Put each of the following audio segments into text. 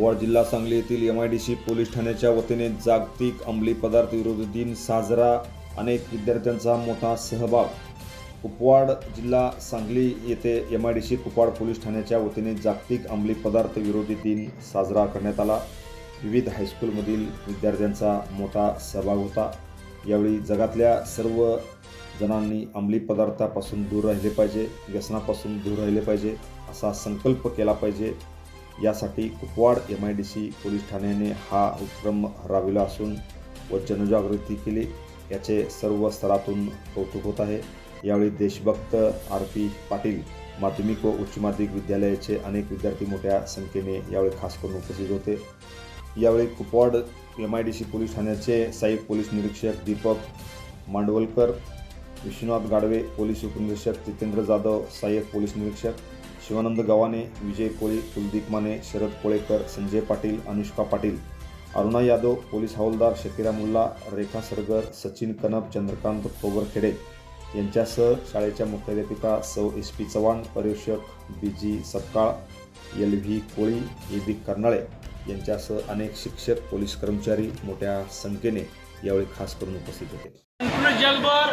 कुपवाड जिल्हा सांगली येथील M I D C police ठाण्याच्या वतीने जागतिक अंमली पदार्थ विरोधी दिन साजरा. अनेक विद्यार्थ्यांचा मोठा सहभाग. कुपवाड जिल्हा सांगली येथे M I D C Kupwad police ठाण्याच्या वतीने जागतिक अंमली पदार्थ विरोधी दिन साजरा करण्यात आला. विविध हायस्कूलमधील विद्यार्थ्यांचा मोठा सहभाग होता. यावेळी जगातल्या सर्व जणांनी अंमली पदार्थापासून दूर राहिले पाहिजे व्यसनापासून दूर राहिले पाहिजे असा संकल्प केला पाहिजे. यासाठी Kupwad M I D C police ठाण्याने हा उपक्रम राबविला असून व जनजागृती केली. याचे सर्व स्तरातून कौतुक होत आहे. यावेळी देशभक्त आर पी पाटील माध्यमिक व उच्च माध्यमिक विद्यालयाचे अनेक विद्यार्थी मोठ्या संख्येने यावेळी खास करून उपस्थित होते. यावेळी Kupwad M I D C police ठाण्याचे सहाय्यक पोलीस निरीक्षक दीपक मांडवलकर विश्वनाथ गाडवे पोलीस उपनिरीक्षक जितेंद्र जाधव सहाय्यक पोलीस निरीक्षक शिवानंद गव्हाणे विजय कोळी कुलदीप माने शरद कोळेकर संजय पाटील अनुष्का पाटील अरुणा यादव पोलीस हवालदार शकिरा मुल्ला रेखा सरगर सचिन कनप चंद्रकांत पोगरखेडे यांच्यासह शाळेच्या मुख्याध्यापिका सौ एस पी चव्हाण पर्यवेक्षक B G Sapkal L V Koli A B Karnale यांच्यासह अनेक शिक्षक पोलीस कर्मचारी मोठ्या संख्येने यावेळी खास करून उपस्थित होते. संपूर्ण जगभर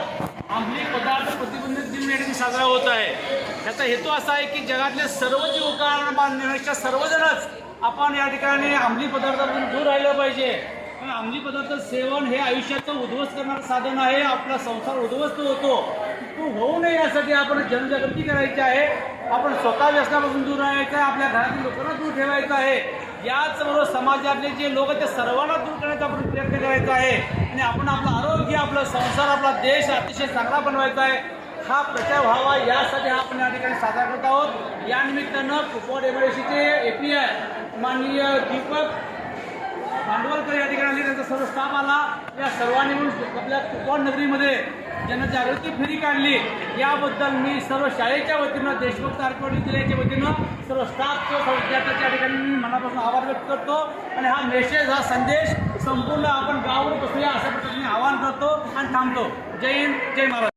अंमली पदार्थ प्रतिबंधित दिन साजरा होत आहे. याचा हेतू असा आहे की जगातले सर्व बांधण्याच्या सर्वजणच आपण या ठिकाणी अंमली पदार्थापासून दूर राहिलं पाहिजे. कारण अंमली पदार्थ सेवन हे आयुष्याचं उद्ध्वस्त करणारं साधन आहे आपला संसार उद्ध्वस्त होतो. तो होऊ नये यासाठी आपण जनजागृती करायची आहे. आपण स्वतः व्यसनापासून दूर राहायचं आहे आपल्या घरातील लोकांना दूर ठेवायचं आहे. याचबरोबर समाजातले जे लोक आहेत, ते सर्वांना दूर करण्याचा आपण प्रयत्न करायचा आहे. आणि आपण आपलं आरोग्य आपला संसार आपला देश अतिशय चांगला बनवायचा आहे. हा प्रचार व्हावा यासाठी हा आपण या ठिकाणी साजरा करत आहोत. या निमित्तानं कुपवाड एमआयडीसीचे ए पी आय माननीय दीपक भांडवलकर या ठिकाणी आले. त्यांचा सर्व स्टाफ आला. या सर्वांनी मिळून आपल्या कुपवाड नगरीमध्ये जनजागृती फेरी काढली. याबद्दल मी सर्व शाळेच्या वतीनं देशभक्त आरकोड विद्यालयाच्या वतीनं सर्व स्टाफचं सर्व विद्यार्थ्यांच्या ठिकाणी मी मनापासून आभार व्यक्त करतो. आणि हा मेसेज हा संदेश संपूर्ण आपण गावावर बसूया अशा पद्धतीने आवाहन करतो आणि थांबतो. जय हिंद जय महाराज